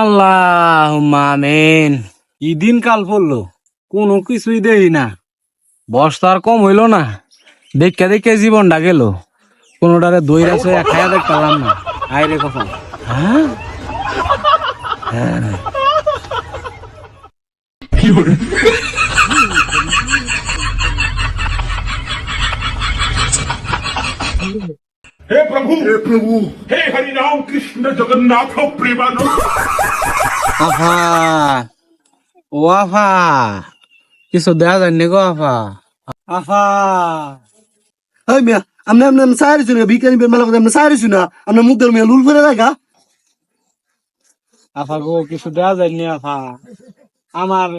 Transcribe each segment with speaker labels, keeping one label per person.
Speaker 1: আল্লাহ মামেন কি দিন কাল পড়ল কোনো কিছুই দেই না। বস্তা আর কম হইল না। দেখে দেখে জীবনটা গেল। কোনোটারে দই আছে খায়া দেখ পেলাম না। আইরে কখন হ্যাঁ? হ্যাঁ।
Speaker 2: हे प्रभु हे प्रभु हे हरि राम कृष्ण जगन्नाथ प्रेमानंद
Speaker 1: আফা ও আফা কিছু দেয়া যায়নি গো আফা আফা
Speaker 3: ওই মিয়া আপনি আপনার সাহারি শুনে বিজ্ঞানী মেলা কথা আপনার সাহারি শুনা আপনার মুখ মিয়া লুল করে রাখা
Speaker 1: আফা গো কিছু দেয়া যায়নি আফা আমার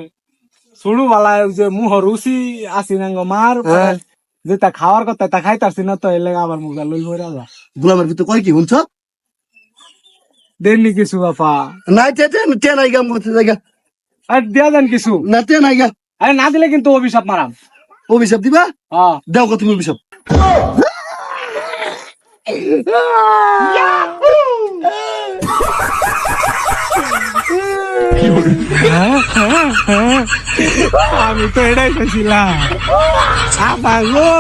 Speaker 1: ছোড়ু বালায় যে মুহ রুচি আসি না গো মার
Speaker 3: হ্যাঁ।
Speaker 1: তা খাওয়ার কথা তা খাইতারছি না তো এলে আবার মুখ লই ভরে যা।
Speaker 3: গোলামের ভিতরে কয় কি শুনছ?
Speaker 1: দেননি কিছু বাপা।
Speaker 3: নাই তে তে তে নাই গাম করতে জায়গা
Speaker 1: আর দেয়া দেন কিছু।
Speaker 3: না তে নাই গা।
Speaker 1: আরে না দিলে কিন্তু অভিশাপ মারাম।
Speaker 3: অভিশাপ দিবা?
Speaker 1: হ্যাঁ।
Speaker 3: দাও কত তুমি অভিশাপ।
Speaker 1: আমি তো এটাই চাইছিলাম আফা গো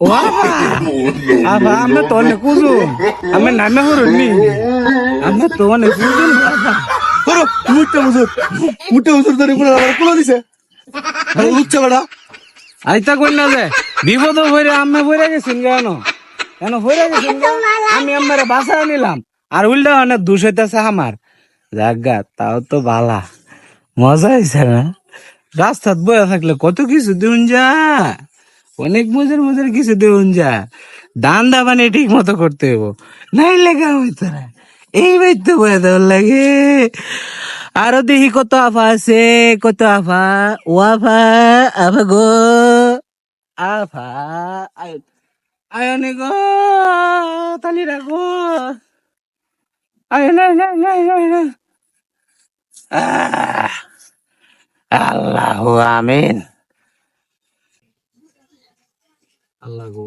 Speaker 1: ও আফা আফা আমি তো অনেক কুজু আমি নামে হরুনি আমি তো অনেক কুজু আফা
Speaker 3: করো মুটটা হুজুর মুটটা হুজুর ধরে পুরো আমার কোলা দিছে আরে লুচ্চা বেড়া
Speaker 1: আইতা কই না যে বিপদ হইরে আমি হইরে গেছেন কেন কেন হইরে গেছেন কেন? আমি আমার বাসা নিলাম আর উল্টা অনেক দুষ হইতেছে আমার জাগা তাও তো বালা। মজা হয়েছে না? রাস্তাত বয়া থাকলে কত কিছু দেউন যা। অনেক মজার মজার কিছু দেউন যা। দান দাবানি ঠিক মতো করতে হইব। নাই লেখা হইতো না। এই বাইতে বয়া দেওয়ার লাগে। আরও দেখি কত আফা আছে, কত আফা। ও আফা আফা গো। আফা, আয়- আয়নে গো, তালি রাখো। আয় না না না না। আল্লাহ আমিন। আল্লাহ গো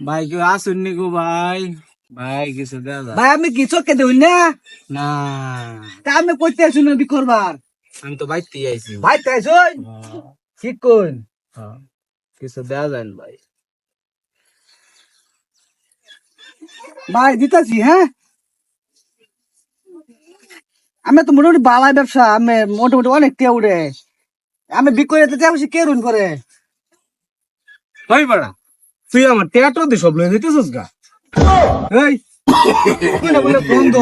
Speaker 1: ভাই কেউ আসুননি গো ভাই? ভাই কিছু?
Speaker 4: ভাই আমি কি চোখে দেউন না?
Speaker 1: না।
Speaker 4: তা আমি কইতে আছি না করবার।
Speaker 1: আমি তো বাইতে আইছি।
Speaker 4: ভাই তাই শুন ঠিক কোন
Speaker 1: হ্যাঁ, কিছু দেওয়া যায় ভাই।
Speaker 4: ভাই দিতাছি হ্যাঁ? আমি তো মোটামুটি বালাই ব্যবসা আমি মোটামুটি অনেক কে উড়ে। আমি বিক্রি যেতে চাই সে কে রুন করে।
Speaker 1: ভাই বাড়া তুই আমার টেয়াটার দিয়ে সব লয়ে দিতেছিস গা?
Speaker 4: এই বন্ধ।